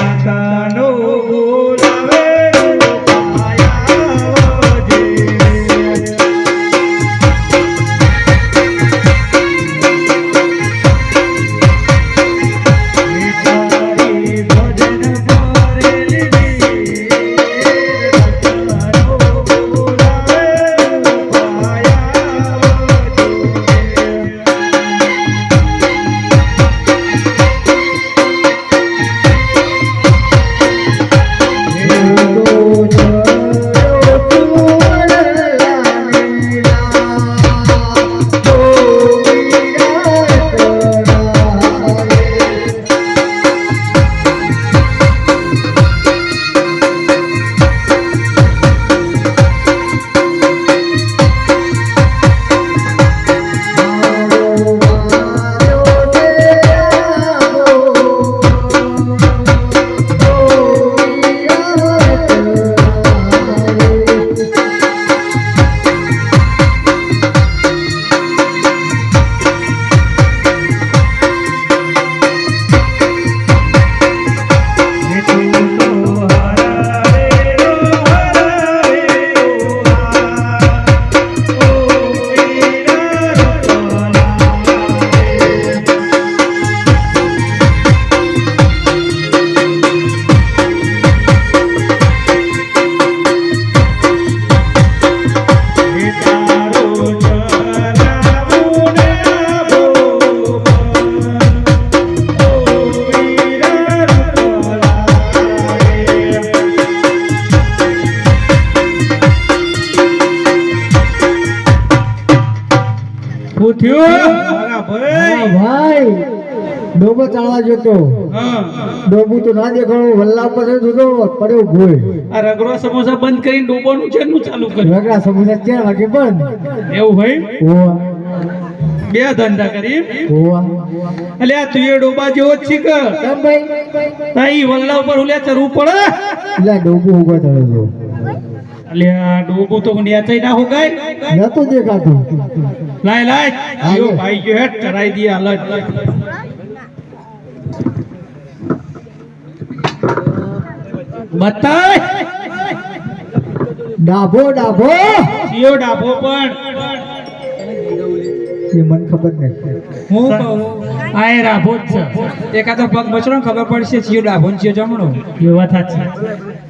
કાનો શું થયું મારા ભાઈ. હા ભાઈ. ડોબો ચાલવા જતો ડોબુ ડોબું તો ના દેખાડો વલ્લા પર જોતો પડ્યો ભૂલ આ રગડો સમોસા બંધ કરીને ડૂબવાનું છે નું ચાલુ કર્યું રગડા સમોસા ચાર વાગે બંધ? એવું ભાઈ ઓવા બે ધંધા કરી. એટલે આ તું ડોબા જેવો જ છી ભાઈ? તાઈ વલ્લા ઉપર ઉલ્યા ચરવું પડે. એટલે ડોબું ઊભો થયો આ ડોબો તો ન્યાચાઈ ના હોગાય નતું દેખાતું. લાય લાય. આયો ભાઈ જો હેઠ ચડાઈ દી હાલત બતાય ડાભો ડાભો. સીઓ ડાભો પણ. એ મને ખબર હું આ એ રાભો જ છે. એકાદો પગ બચડો ને ખબર પડશે ચિયો ડાભો ને ચિયો જમણો. એવા થાય સાચી.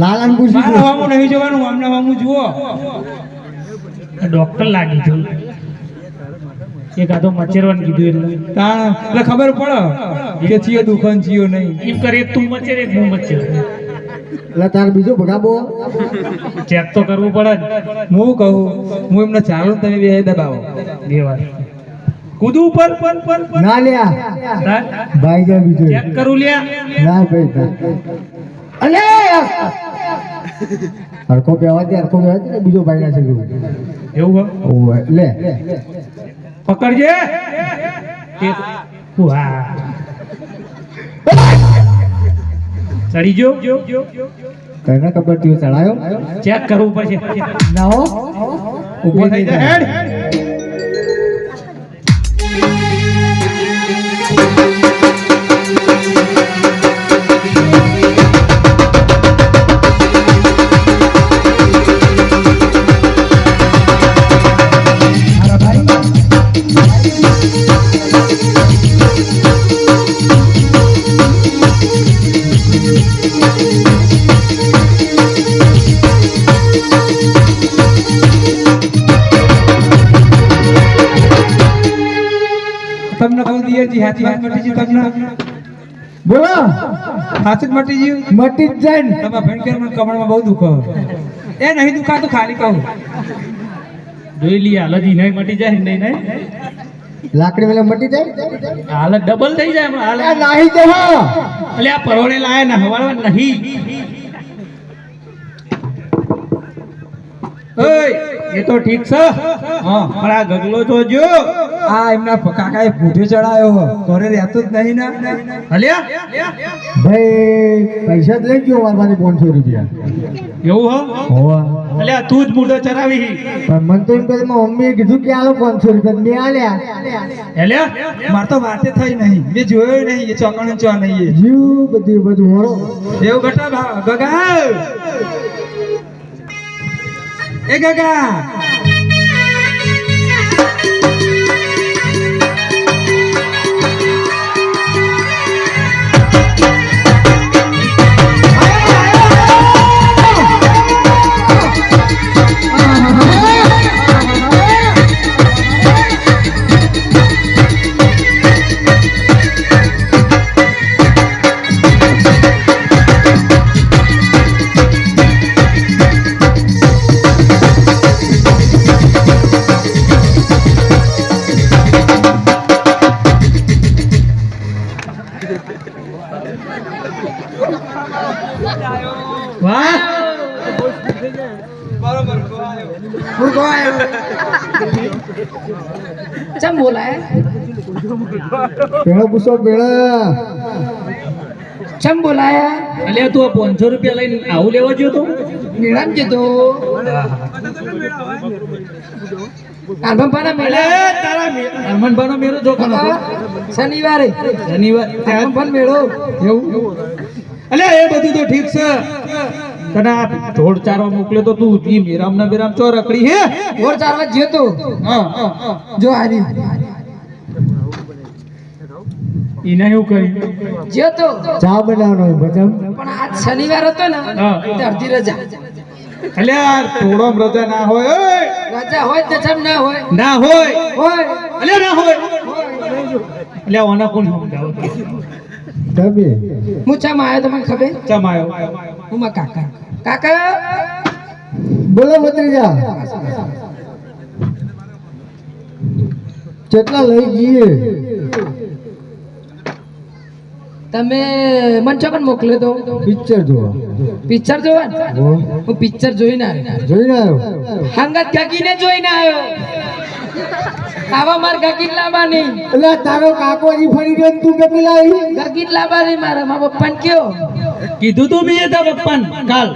લાલાને પૂછી મારે જો. નહીં જોવાનું અમને હમું જુઓ. ડોક્ટર લાગી ગયું. એક આધો મચેરવાનું કીધું એટલે. તાણ એટલે ખબર પડે કે ચિયો દુકાન ચિયો નહીં. એમ કરે તું મચેર હું મચેર એટલે તાર બીજો ભગાબો ચેક તો કરવું પડે ને હું કહું હું એમને ચાલો તમે બે દબાવો. બે વાત ઉપર. પર ના લ્યા. ભાઈ જા બીજો. ચેક કરું લ્યા. ના ભાઈ અલે! હરખો બેવા દે હરખો બેવા દે બીજો ભાઈ ના છે એવું? લે. પકડજે. વાહ ચડી જો તને ખબર તું ચડાયો? ચેક કરવું પડશે ના હો. ઊભો થઈ જા. હેડ. કહું જી હાથી હાથ મટી જી તમને. બોલો. હાથ મટી જી મટી જ જાય ને. તમારા ભયંકર મને કમળમાં બહુ દુખો એ નહીં દુખાતું ખાલી કહું. જોઈ લઈએ હાલત નહીં મટી જાય નહીં નહીં. લાકડી વેલા મટી જાય હાલત ડબલ થઈ જાય હાલત નાહી દે હો. એટલે આ પરોણે લાયા ને હવારવા નહીં. ઓય એ તો ઠીક છે. હા પણ આ ગગલો જોજો આ એમના કાકાએ ભૂઢે ચડાયો. ઘરે રહેતો જ નહીં ને. હલ્યા? ભાઈ પૈસા જ લઈ ગયો મારમાંથી પાંચસો રૂપિયા. એવું હો? હોવા. તું જ મૂઢો ચડાવી પણ મને તો એમ કહે મમ્મીએ કીધું કે આલો પાંચસો રૂપિયા. મેં આલ્યા. માર તો વાતે થઈ નહીં. મેં જોયો નહીં એ ચોકણ ચો નહીં. જીવ બધું બધું હોળો. એ ગગા. પેલો પૂછો પેલા ચમ બોલાયા? અલ્યા તું પાંચસો રૂપિયા લઈને આવું લેવા ગયો તો? મેળામ જતો. આલમપાના મેળા. તારા હરમનભાઈનો મેરો જોખમ શનિવારે. શનિવાર આલમપાન મેળો. એવું? અલ્યા એ બધું તો ઠીક છે. તને આ ઢોળ ચારવા મોકલ્યો તો તું ઈ મેરામ ના મેરામ ચો રખડી હે? ઓર ચારવા જ્યો તો હા. જો હારી. ઈને એવું કરી જ્યો તો. ચા બનાવવાનો બચમ પણ આજ શનિવાર હતો ને અડધી રજા. અલ્યા થોડોમ રજા ના હોય રજા હોય તો ચમ ના હોય. ના હોય! હોય. અલ્યા ના હોય. અલ્યા ઓના કોણ સમજાવો? તમે? હું ચમ આવ્યો તમને ખબર? હું કાકા. કાકા? બોલો ભત્રીજા. કેટલા લઈ જઈએ તમે મને ચોકન મોકલે તો પિક્ચર જોવા. પિક્ચર જોવા? હું. પિક્ચર જોઈને આવ્યો. જોઈને આવ્યો? હંગત કાકીને જોઈને આવ્યો. આવા માર ગગીત લાવવાની એટલે તારો કાકો અહીં ફરી ગયો તું કે પેલા અહીં ગગીત લાવવાની મારા મા પપ્પાને કયો? કીધું તું બી હતા પપ્પાન કાલ.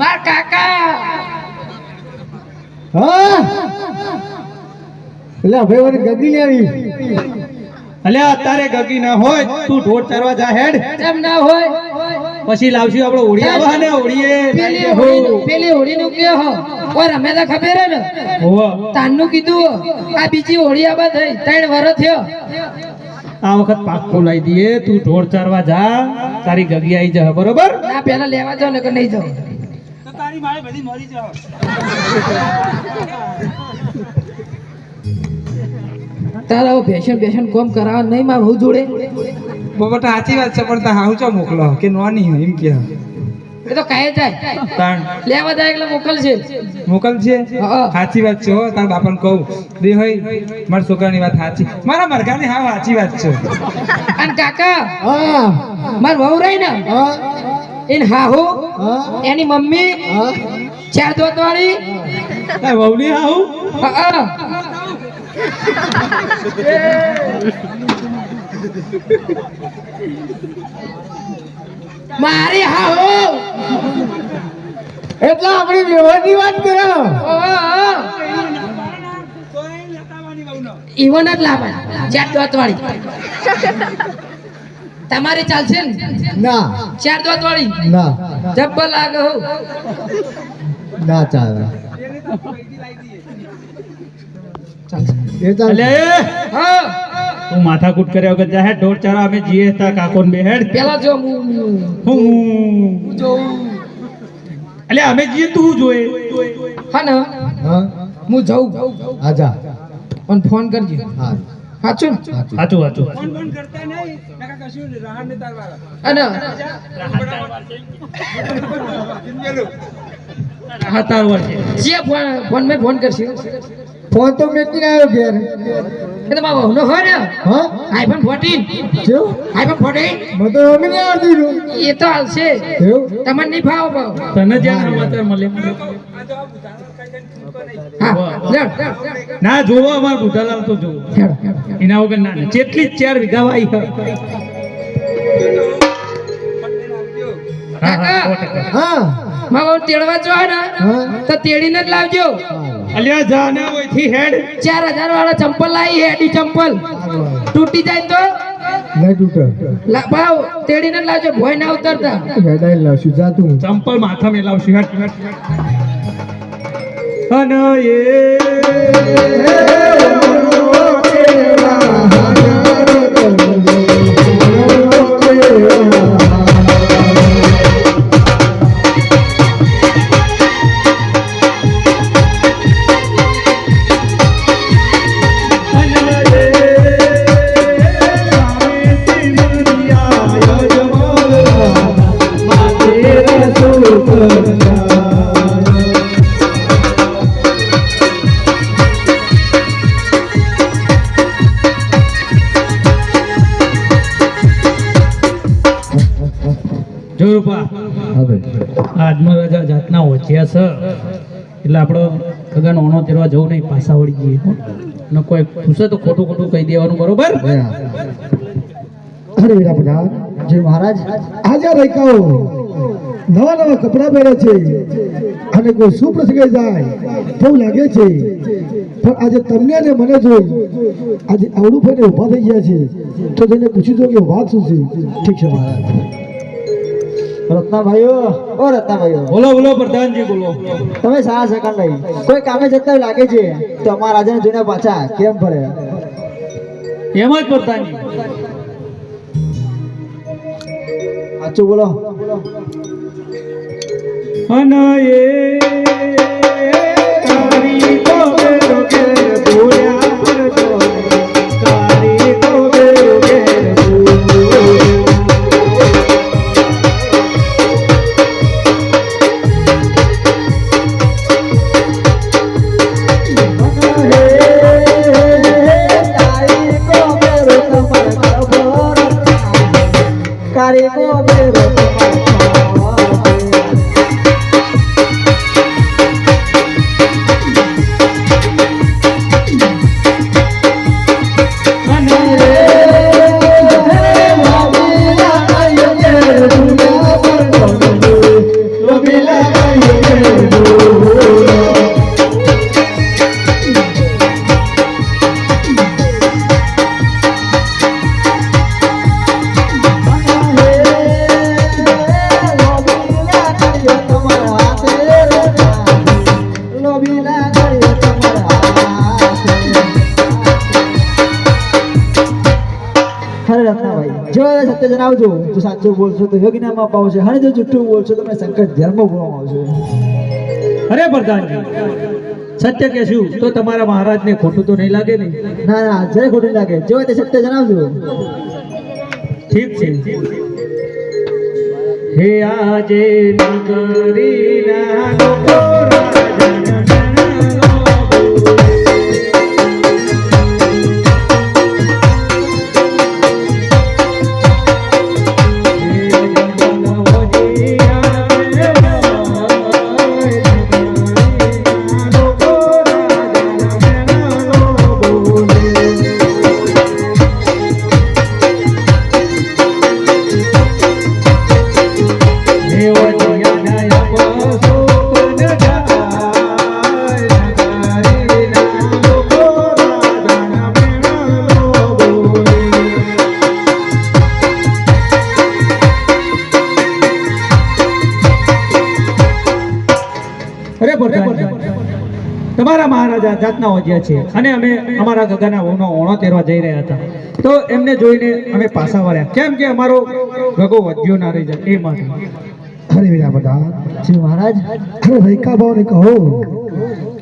માર કાકા. હા? એટલે હવે મને ગદી ને આવી અલ્યા અત્યારે ગગી ના હોય તું ઢોર ચારવા જા હેડ. કેમ ના હોય. પછી લાવશું આપણો ઓળી આવા ને ઓળીએ પેલી હોળી પેલી હોળી નું કે હો? ઓર અમે તો ખબર હે ને? હોવા. તાનનું કીધું આ બીજી ઓળી આબા થઈ ત્રણ વરસ થયો. આ વખત પાક્કો લાવી દઈએ તું ઢોર ચારવા જા. તારી ગગી આવી જા બરોબર? ના પેલા લેવા જાવ ને કે નહીં જાવ તો તારી માએ બધી મરી જાવ તારા હવે ભેસણ ભેશન કોમ કરાવવા નહીં માં બહુ જોડે? બબટા સાચી વાત છે પણ તા હાઉ ચો મોકલો? કે નોની એમ કે. એ તો કહે જાય તાણ. લેવા જાય એટલે મોકલશે મોકલશે સાચી વાત છે હો તાર બાપાને કહું. રે હોય મારા છોકરાની વાત સાચી. મારા મરઘાની હા સાચી વાત છે. અને કાકા હા. માર વહુ રહી ને? એન હાહુ? એની મમ્મી? ચાર દોત વાળી? વહુની હાહુ? હા. મારી હાહુ. એટલે આપણે વ્યવહારની વાત કરો. ઈવન જ લાવવા ચાર દોત વાળી તમારે ચાલશે ને? ના. ચાર દોત વાળી ના. જબ્બર લાગે હો. ના ચાલે. ચાલશે. તું માથાકૂટ કર્યા વગર જા હેડ ઢોર ચારા અમે જીએ તા કાકોન બે હેડ. પેલા જો હું હું. જોઉં અલ્યા અમે જીએ તું જોએ. હા ને? હા. હું જાઉં. આજા પણ ફોન કરજે. હા. સાચું સાચું. સાચું સાચું. ફોન કરતા નહીં. કાકા કશું રાહણ ને તારવા અને હા તારું વાર છે. જે ફોન ફોન મેં ફોન કરશે. ફોન તો મેકીને આવ્યો ઘેર? એ તો મારા વહુનો હોય ને હા? આઈફોન 14 જો આઈફોન ફોર્ટીન મને તો મમ્મી ને આવતી દીધું એ તો હાલશે. એવું? તમને નહીં ફાવો ભાવ તને જ્યાં સમાચાર મળે. ના જોવો અમાર ભૂતાલાલ તો જોવો. એના વગર ના ના. જેટલી જ ચાર વીઘા વાઈ. હા, હા, હા. માવો તેડવા જો ને તો તેડીને જ લાવજો. અલ્યા જાને ઓઈથી હેડ. ચાર હજાર વાળા ચંપલ લાવી હેડી ચંપલ. તૂટી જાય તો? નહીં તૂટે. લા- ભાવ તેડીને લાવજો ભોય ના ઉતરતા. હેડાઈ લાવશું જા તું. ચંપલ માથા મેલાવશું હેડ હેડ. અને એ જો હવે. આજમાં રાજા જાતના ઓછિયા છે. એટલે આપણો ખગાનો ઓનો તેરવા જવું નહીં પાછા વળી જઈએ. હો. કોઈ પૂછે તો ખોટું ખોટું કહી દેવાનું બરોબર? અરે વીરા પ્રધાન જી મહારાજ. આજે રૈકાઓ નવા નવા કપડા પહેરે છે. અને કોઈ સુપ્રસંગે જાય લાગે છે. પણ આજે તમને અને મને જોઈ આજે આવડું ભાઈને ઊભા થઈ ગયા છે. તો તેને પૂછી દો કે વાત શું છે? ઠીક છે મહારાજ. રત્નાભાઈઓ ઓ રત્નાભાઈઓ. બોલો બોલો પ્રધાનજી બોલો. તમે સારા સેકન્ડ નહીં. કોઈ કામે જતા લાગે છે તો અમારા રાજાને જોઈને પાછા કેમ ભરે એમ જ પ્રધાનજી. સાચું બોલો. અને એ રત્નાભાઈ જો હવે સત્ય જણાવજો. જો સાચું બોલશો તો યજ્ઞમાં પાવશે અને જો જુઠ્ઠું બોલશો તો તમને સંકટ ધર્મ બોલવામાં આવશે. અરે પ્રધાનજી સત્ય કહેશું તો તમારા મહારાજને ખોટું તો નહીં લાગે ને? ના ના જરા ખોટું લાગે. જો તે સત્ય જણાવજો. ઠીક છે. હે આજે નગરીના લોકો રાજન મહારાજા જાતના ઓજિયા છે અને અમે અમારા ગગાના વહુનો ઓણો તેરવા જઈ રહ્યા હતા. તો એમને જોઈને અમે પાછા વળ્યા. કેમ કે અમારો ગગો વધ્યો ના રહી જાય, એ માટે. અરે વીરા બધા, શ્રી મહારાજ, અરે રૈકા ભાવને કહો,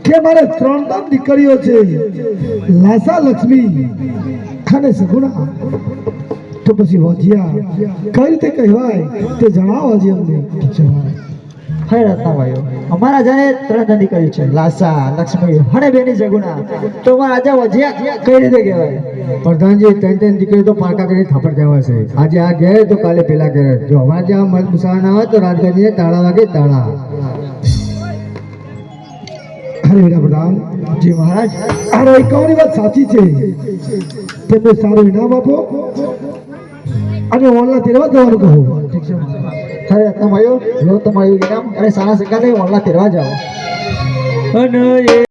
કે મારે ત્રણ ત્રણ દીકરીઓ છે, લાસા લક્ષ્મી અને સગુણા. તો પછી વધિયા કઈ રીતે કહેવાય તે જણાવો હજી અમને. હે રત્નાભાઈઓ અમારા જાને ત્રણ ત્રણ દીકરીઓ છે. લાસા લક્ષ્મી અને બેની સગુણા તો રાજા વધિયા કઈ રીતે કહેવાય? પ્રધાનજી ત્રણ ત્રણ દીકરી તો પારકા કરી થાપડ કહેવાય છે. આજે આ ઘેર તો કાલે પેલા ઘેર. જો અમારે જ્યાં મત મુસાવા હોય તો રાત તાળા વાગે તાળા. અરે જી મહારાજ આ રૈકાઓની વાત સાચી છે. સારું ઇનામ આપો અને ઓનલા તેરવા જવાનું કહો. ઠીક છે મહારાજ અરે જો તો મળ્યું અને સારા સિક્કા વનલા તેરવા જાઓ. અને